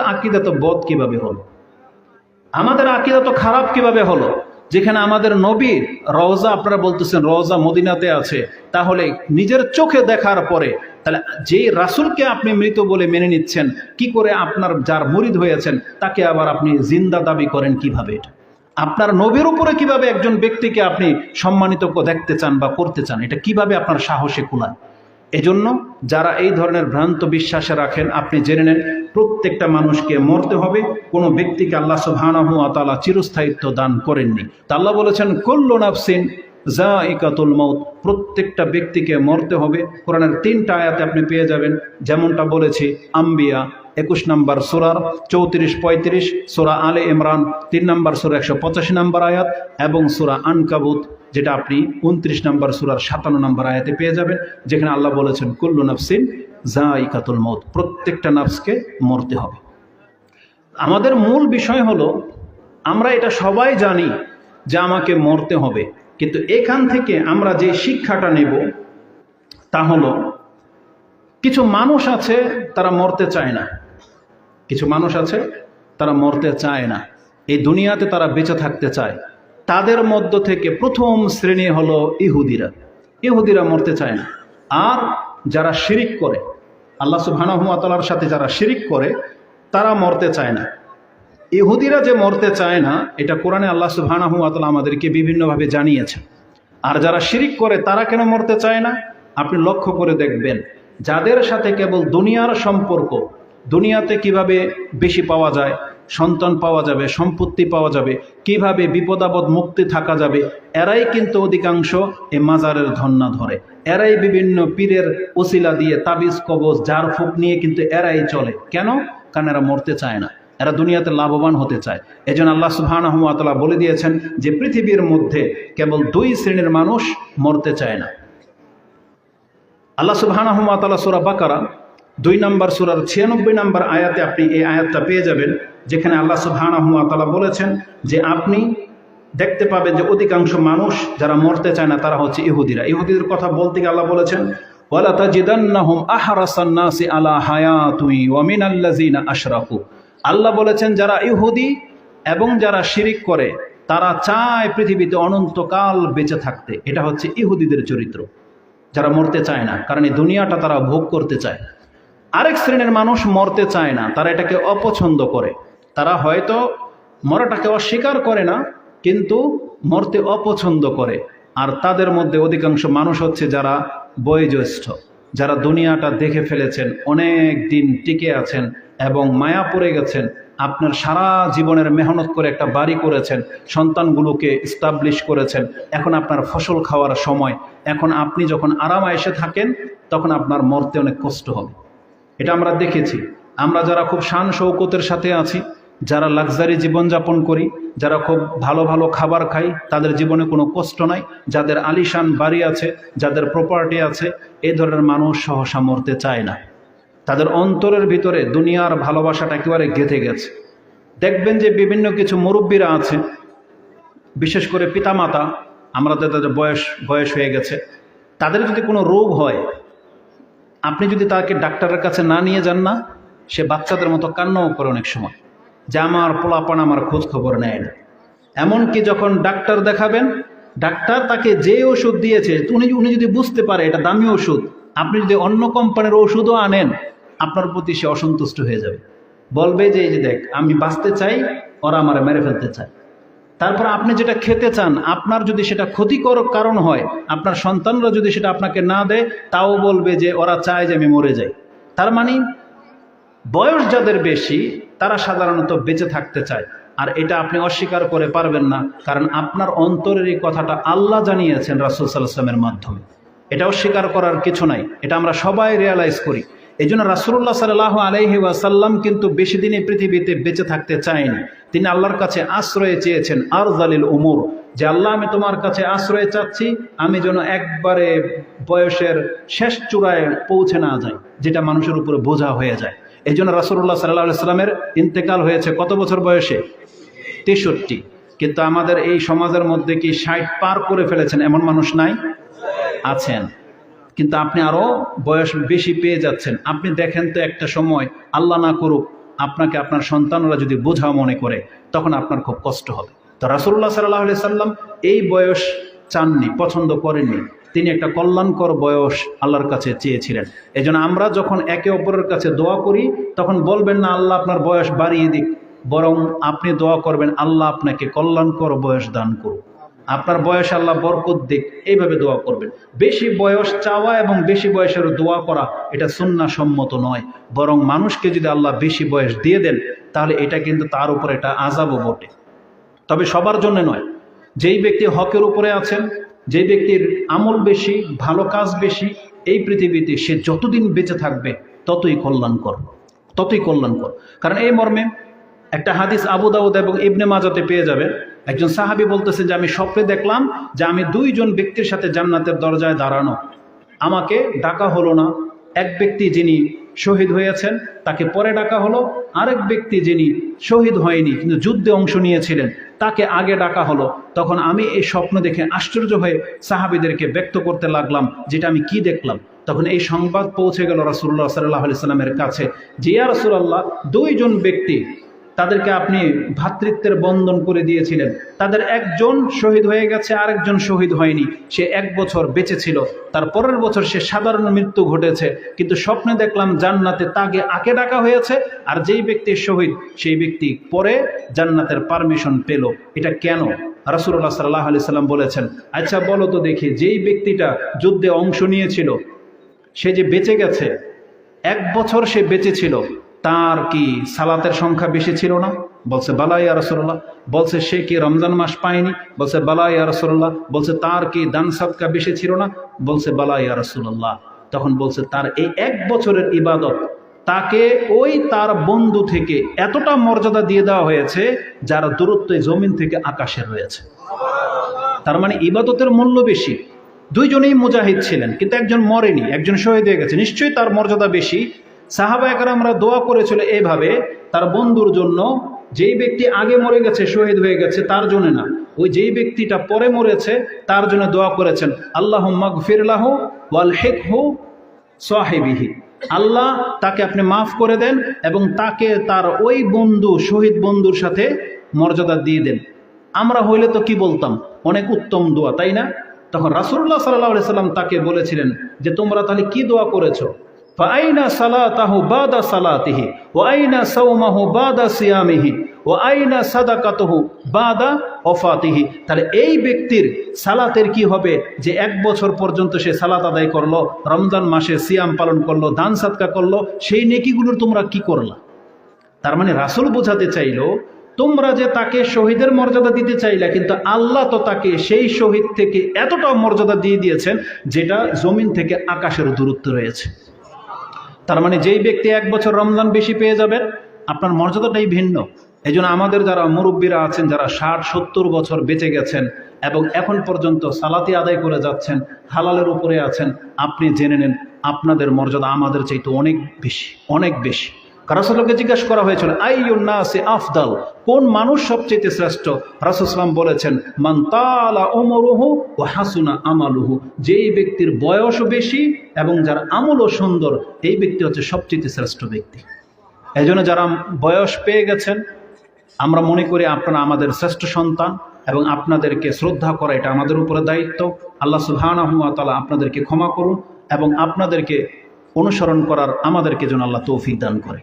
আকিদা তো বদ কীভাবে হলো? আমাদের আকিদা তো খারাপ কীভাবে হলো? যেখানে আমাদের নবীর রওজা, আপনারা বলতেছেন রওজা মদিনাতে আছে, তাহলে নিজের চোখে দেখার পরে, তাহলে যেই রাসূলকে আপনি মৃত বলে মেনে নিচ্ছেন, কি করে আপনার যার মরিদ হয়েছেন, তাকে আবার আপনি জিন্দা দাবি করেন কীভাবে এটা? আপনার নবীর উপরে কীভাবে একজন ব্যক্তিকে আপনি সম্মানিত দেখতে চান বা করতে চান, এটা কীভাবে আপনার সাহসে কুলায়? এজন্য যারা এই ধরনের ভ্রান্ত বিশ্বাসে রাখেন, আপনি জেনে নেন প্রত্যেকটা মানুষকে মরতে হবে, কোনো ব্যক্তিকে আল্লাহ সুবহানাহু ওয়া তাআলা চিরস্থায়িত্ব দান করেননি। তা আল্লাহ বলেছেন, কুল্লু নাফসিন জাইকাতুল মৌত প্রত্যেকটা ব্যক্তিকে মরতে হবে। কোরআনের তিনটা আয়াতে আপনি পেয়ে যাবেন, যেমনটা বলেছি, আম্বিয়া, একুশ নম্বর সুরার চৌত্রিশ পঁয়ত্রিশ, সুরা আলে ইমরান, তিন নম্বর সুরা একশো পঁচাশি নম্বর আয়াত এবং সুরা আনকাবুত যেটা আপনি উনত্রিশ নম্বর সুরার সাতান্ন নম্বর আয়াতে পেয়ে যাবেন, যেখানে আল্লাহ বলেছেন, কুল্লু নাফসিন জাইকাতুল মত প্রত্যেকটা নাফসকে মরতে হবে। আমাদের মূল বিষয় হলো, আমরা এটা সবাই জানি যে আমাকে মরতে হবে, কিন্তু এখান থেকে আমরা যে শিক্ষাটা নেব, তা হলো, কিছু মানুষ আছে, তারা মরতে চায় না। কিছু মানুষ আছে, তারা মরতে চায় না। এই দুনিয়াতে তারা বেঁচে থাকতে চায়। তাদের মধ্য থেকে প্রথম শ্রেণি হলো ইহুদিরা। ইহুদিরা মরতে চায় না। আর যারা শিরিক করে, আল্লাহ সুবহানাহুয়াতালার সাথে যারা শিরিক করে, তারা মরতে চায় না। ইহুদিরা যে মরতে চায় না, এটা কোরআনে আল্লাহ সুবহানাহুয়াতালা আমাদেরকে বিভিন্নভাবে জানিয়েছেন। আর যারা শিরিক করে, তারা কেন মরতে চায় না? আপনি লক্ষ্য করে দেখবেন, যাদের সাথে কেবল দুনিয়ার সম্পর্ক, দুনিয়াতে কীভাবে বেশি পাওয়া যায় সন্তান পাওয়া যাবে, সম্পত্তি পাওয়া যাবে, কীভাবে বিপদাবদ মুক্তি থাকা যাবে, এরাই কিন্তু অধিকাংশ এ মাজারের ধন্না ধরে। এরাই বিভিন্ন পীরের ওসিলা দিয়ে তাবিজ, কবজ, জার, ফুক নিয়ে কিন্তু এরাই চলে। কেন? কারণ এরা মরতে চায় না। এরা দুনিয়াতে লাভবান হতে চায়। এজন্য আল্লাহ সুবহানাহু ওয়া বলে দিয়েছেন যে, পৃথিবীর মধ্যে কেবল দুই শ্রেণির মানুষ মরতে চায় না। আল্লাহ সুবহানাহু ওয়া তাআলা সূরা বাকারা দুই নম্বর সুরার ছিয়ানব্বই নম্বর আয়াতে আপনি এই আয়াতটা পেয়ে যাবেন, যেখানে আল্লাহ সুবহানাহু ওয়া তাআলা বলেছেন যে আপনি দেখতে পাবেন যে অধিকাংশ মানুষ যারা মরতে চায় না, তারা হচ্ছে ইহুদিরা। ইহুদিদের কথা বলতে গিয়ে আল্লাহ বলেছেন, ওয়ালা আলা হায়াতুই ওয়া মিনাল্লাযিনা আশরাকু। আল্লাহ বলেছেন, যারা ইহুদি এবং যারা শিরিক করে, তারা চায় পৃথিবীতে অনন্তকাল বেঁচে থাকতে। এটা হচ্ছে ইহুদিদের চরিত্র, যারা মরতে চায় না, কারণ এই দুনিয়াটা তারা ভোগ করতে চায়। আরেক শ্রেণির মানুষ মরতে চায় না, তারা এটাকে অপছন্দ করে। তারা হয়তো মরাটাকে অস্বীকার করে না, কিন্তু মরতে অপছন্দ করে। আর তাদের মধ্যে অধিকাংশ মানুষ হচ্ছে যারা বয়োজ্যেষ্ঠ, যারা দুনিয়াটা দেখে ফেলেছেন, অনেক দিন টিকে আছেন এবং মায়া পড়ে গেছেন, আপনার সারা জীবনের মেহনত করে একটা বাড়ি করেছেন, সন্তানগুলোকে স্টাবলিশ করেছেন, এখন আপনার ফসল খাওয়ার সময়, এখন আপনি যখন আরাম এসে থাকেন, তখন আপনার মরতে অনেক কষ্ট হবে। এটা আমরা দেখেছি। আমরা যারা খুব শান শৌকতের সাথে আছি, যারা লাক্সারি জীবনযাপন করি, যারা খুব ভালো ভালো খাবার খাই, তাদের জীবনে কোনো কষ্ট নাই। যাদের আলিশান বাড়ি আছে, যাদের প্রপার্টি আছে এই ধরনের মানুষ সহসা মরতে চায় না। তাদের অন্তরের ভিতরে দুনিয়ার ভালোবাসাটা একেবারে গেঁথে গেছে। দেখবেন যে বিভিন্ন কিছু মুরব্বীরা আছে, বিশেষ করে পিতামাতা, আমরা তাদের বয়স বয়স হয়ে গেছে, তাদের যদি কোনো রোগ হয় আপনি যদি তাকে ডাক্তারের কাছে না নিয়ে যান না, সে বাচ্চাদের মতো কান্নাও করে অনেক সময়। যে আমার পোলাপান আমার খোঁজ খবর নেয় না। এমনকি যখন ডাক্তার দেখাবেন, ডাক্তার তাকে যে ওষুধ দিয়েছে, উনি উনি যদি বুঝতে পারে এটা দামি ওষুধ, আপনি যদি অন্য কোম্পানির ওষুধও আনেন, আপনার প্রতি সে অসন্তুষ্ট হয়ে যাবে। বলবে যে, এই যে দেখ, আমি বাঁচতে চাই, ওরা আমার মেরে ফেলতে চায়। তারপর আপনি যেটা খেতে চান, আপনার যদি সেটা ক্ষতিকর কারণ হয়, আপনার সন্তানরা যদি সেটা আপনাকে না দেয়, তাও বলবে যে ওরা চায় যে আমি মরে যাই। তার মানে বয়স যাদের বেশি, তারা সাধারণত বেঁচে থাকতে চায়। আর এটা আপনি অস্বীকার করে পারবেন না, কারণ আপনার অন্তরের এই কথাটা আল্লাহ জানিয়েছেন রাসুল সাল্লামের মাধ্যমে। এটা অস্বীকার করার কিছু নাই। এটা আমরা সবাই রিয়ালাইজ করি। এই জন্য রাসুল্লাহ সাল্লাহ আলহি ওয়াসাল্লাম কিন্তু বেশি দিনে পৃথিবীতে বেঁচে থাকতে চায়নি। তিনি আল্লাহর কাছে আশ্রয় চেয়েছেন আর জালিল উমর, যে আল্লাহ, আমি তোমার কাছে আশ্রয় চাচ্ছি, আমি যেন একবারে বয়সের শেষ চূড়ায় পৌঁছে না যাই, যেটা মানুষের উপরে বোঝা হয়ে যায়। এই জন্য রাসুল্লাহ সাল্লাহ সাল্লামের ইন্তেকাল হয়েছে কত বছর বয়সে? তেষট্টি। কিন্তু আমাদের এই সমাজের মধ্যে কি ষাট পার করে ফেলেছেন এমন মানুষ নাই? আছেন। কিন্তু আপনি আরও বয়স বেশি পেয়ে যাচ্ছেন। আপনি দেখেন তো একটা সময়, আল্লাহ না করুক, আপনাকে আপনার সন্তানরা যদি বোঝা মনে করে, তখন আপনার খুব কষ্ট হবে। তো রাসুল্লাহ সাল্লাহ সাল্লাম এই বয়স চাননি, পছন্দ করেননি। তিনি একটা কল্যাণকর বয়স আল্লাহর কাছে চেয়েছিলেন। এই আমরা যখন একে অপরের কাছে দোয়া করি, তখন বলবেন না, আল্লাহ আপনার বয়স বাড়িয়ে দিক। বরং আপনি দোয়া করবেন, আল্লাহ আপনাকে কল্যাণকর বয়স দান করুন আপনার বয়স আল্লাহ বরকত দিক, এইভাবে দোয়া করবেন। বেশি বয়স চাওয়া এবং বেশি বয়সের দোয়া করা, এটা সম্মত নয়। বরং মানুষকে যদি আল্লাহ বেশি বয়স দিয়ে দেন, তাহলে এটা কিন্তু তার উপর এটা আজাবও বটে। তবে সবার জন্য নয়। যেই ব্যক্তি হকের উপরে আছেন যে ব্যক্তির আমল বেশি, ভালো কাজ বেশি, এই পৃথিবীতে সে যতদিন বেঁচে থাকবে, ততই কল্যাণকর ততই কল্যাণকর। কারণ এই মর্মে একটা হাদিস আবু দাউদ এবং ইবনে মাজাতে পেয়ে যাবেন। একজন সাহাবি বলতেছেন যে, আমি স্বপ্নে দেখলাম যে আমি দুইজন ব্যক্তির সাথে জান্নাতের দরজায় দাঁড়ানো। আমাকে ডাকা হলো না। এক ব্যক্তি যিনি শহীদ হয়েছেন, তাকে পরে ডাকা হলো। আরেক ব্যক্তি যিনি শহীদ হয়নি, কিন্তু যুদ্ধে অংশ নিয়েছিলেন, তাকে আগে ডাকা হলো। তখন আমি এই স্বপ্ন দেখে আশ্চর্য হয়ে সাহাবিদেরকে ব্যক্ত করতে লাগলাম, যেটা আমি কি দেখলাম? তখন এই সংবাদ পৌঁছে গেল রাসুল্লাহ সাল্লাহ আলি সাল্লামের কাছে জিয়া রসুল্লাহ দুইজন ব্যক্তি তাদেরকে আপনি ভ্রাতৃত্বের বন্ধন করে দিয়েছিলেন। তাদের একজন শহীদ হয়ে গেছে, আরেকজন শহীদ হয়নি। সে এক বছর বেঁচে ছিল। তার পরের বছর সে সাধারণ মৃত্যু ঘটেছে। কিন্তু স্বপ্নে দেখলাম জান্নাতে তাকে আকে ডাকা হয়েছে, আর যেই ব্যক্তি শহীদ, সেই ব্যক্তি পরে জান্নাতের পারমিশন পেল। এটা কেন? রাসুল্লাহ সাল্লাহ আলি সাল্লাম বলেছেন আচ্ছা বলো তো দেখি, যেই ব্যক্তিটা যুদ্ধে অংশ নিয়েছিল, সে যে বেঁচে গেছে, এক বছর সে বেঁচে ছিল তার কি সালাতের সংখ্যা বেশি ছিল না? বলছে বালাই রসল্লাহ বলছে, সে কি রমজান মাস পায়নি? বলছে বালাই রসল্লাহ বলছে, তার কি দান সাদকা বেশি ছিল না? বলছে বালাই রসুল্লাহ তখন বলছে, তার এই এক বছরের ইবাদত তাকে ওই তার বন্ধু থেকে এতটা মর্যাদা দিয়ে দেওয়া হয়েছে যার দূরত্ব জমিন থেকে আকাশে রয়েছে। তার মানে ইবাদতের মূল্য বেশি। দুইজনেই মুজাহিদ ছিলেন, কিন্তু একজন মরেনি, একজন শহীদ হয়ে গেছে। নিশ্চয়ই তার মর্যাদা বেশি। সাহাবা আমরা দোয়া করেছিল এইভাবে, তার বন্ধুর জন্য, যেই ব্যক্তি আগে মরে গেছে, শহীদ হয়ে গেছে, তার জন্য না। ওই যেই ব্যক্তিটা পরে মরেছে, তার জন্য দোয়া করেছেন আল্লাহ মগফিরলাহ ওয়াল হেক হু সোহেবিহি। আল্লাহ তাকে আপনি মাফ করে দেন এবং তাকে তার ওই বন্ধু, শহীদ বন্ধুর সাথে মর্যাদা দিয়ে দেন। আমরা হইলে তো কি বলতাম? অনেক উত্তম দোয়া, তাই না? তখন রাসুল্লাহ সাল্লাহ সাল্লাম তাকে বলেছিলেন যে, তোমরা তাহলে কি দোয়া করেছ? বাদা সালাতিহি ও আইনা সৌমাহু বাদা সিয়ামিহি ও আইনা সাদাকাতহু বাদা অফাতিহি তাহলে এই ব্যক্তির সালাতের কি হবে? যে এক বছর পর্যন্ত সে সালাত আদায় করল, রমজান মাসে সিয়াম পালন করল, দান সাদকা করল, সেই নেকিগুলোর তোমরা কি করলা? তার মানে রাসুল বোঝাতে চাইলো, তোমরা যে তাকে শহীদের মর্যাদা দিতে চাইলে, কিন্তু আল্লাহ তো তাকে সেই শহীদ থেকে এতটা মর্যাদা দিয়ে দিয়েছেন, যেটা জমিন থেকে আকাশের দূরত্ব রয়েছে। তার মানে যেই ব্যক্তি এক বছর রমজান বেশি পেয়ে যাবেন আপনার মর্যাদাটাই ভিন্ন। এই আমাদের যারা মুরব্বীরা আছেন, যারা ষাট, সত্তর বছর বেঁচে গেছেন এবং এখন পর্যন্ত সালাতি আদায় করে যাচ্ছেন, হালালের উপরে আছেন, আপনি জেনে নেন, আপনাদের মর্যাদা আমাদের চাইতে অনেক বেশি অনেক বেশি। রাসুলকে জিজ্ঞাসা করা হয়েছিল আইনাসে আফদাল? কোন মানুষ সবচেয়ে শ্রেষ্ঠ? রাসুসলাম বলেছেন, মান তালা ওমরুহু ও হাসুনা আমালুহু। যেই ব্যক্তির বয়সও বেশি এবং যার আমলও সুন্দর, এই ব্যক্তি হচ্ছে সবচেয়ে শ্রেষ্ঠ ব্যক্তি। এই যারা বয়স পেয়ে গেছেন, আমরা মনে করি আপনারা আমাদের শ্রেষ্ঠ সন্তান এবং আপনাদেরকে শ্রদ্ধা করা এটা আমাদের উপরে দায়িত্ব। আল্লাহ সুবাহ তালা আপনাদেরকে ক্ষমা করুন এবং আপনাদেরকে অনুসরণ করার আমাদেরকে যেন আল্লাহ তৌফিক দান করে।